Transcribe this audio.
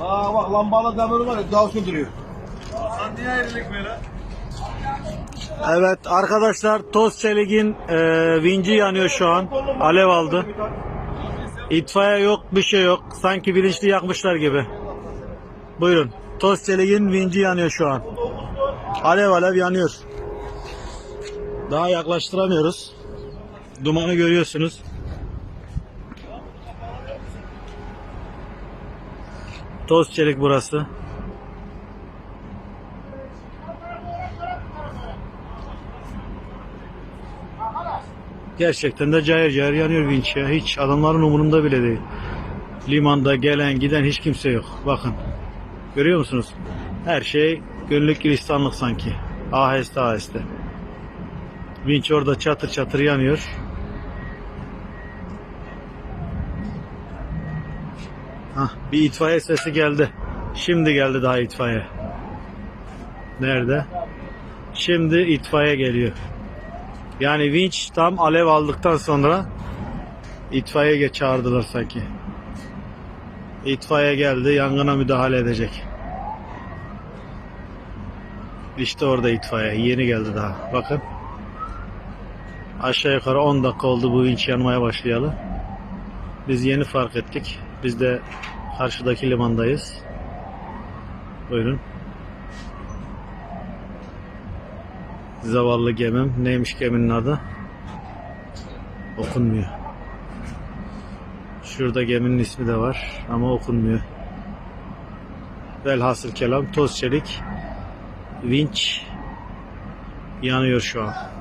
Aa bak lambalı demiri var ya daha duruyor. Sen niye ayrılık böyle? Evet arkadaşlar Toz Çelik'in e, vinci yanıyor şu an. Alev aldı. İtfaiye yok bir şey yok. Sanki bilinçli yakmışlar gibi. Buyurun. Toz Çelik'in vinci yanıyor şu an. Alev alev yanıyor. Daha yaklaştıramıyoruz. Dumanı görüyorsunuz. Toz Çelik burası. Gerçekten de cayır cayır yanıyor vinç ya. Hiç adamların umurunda bile değil. Limanda gelen giden hiç kimse yok. Bakın. Görüyor musunuz? Her şey gönüllük gülistanlık sanki. Aheste aheste. Vinç orada çatır çatır yanıyor. Hah, bir itfaiye sesi geldi. Şimdi geldi daha itfaiye. Nerede? Şimdi itfaiye geliyor. Yani vinç tam alev aldıktan sonra itfaiye çağırdılar sanki. İtfaiye geldi, yangına müdahale edecek. İşte orada itfaiye, yeni geldi daha. Bakın. Aşağı yukarı 10 dakika oldu bu vinç yanmaya başlayalı. Biz yeni fark ettik. Biz de karşıdaki limandayız. Buyurun. Zavallı gemim. Neymiş geminin adı? Okunmuyor. Şurada geminin ismi de var ama okunmuyor. Velhasıl kelam toz çelik vinç yanıyor şu an.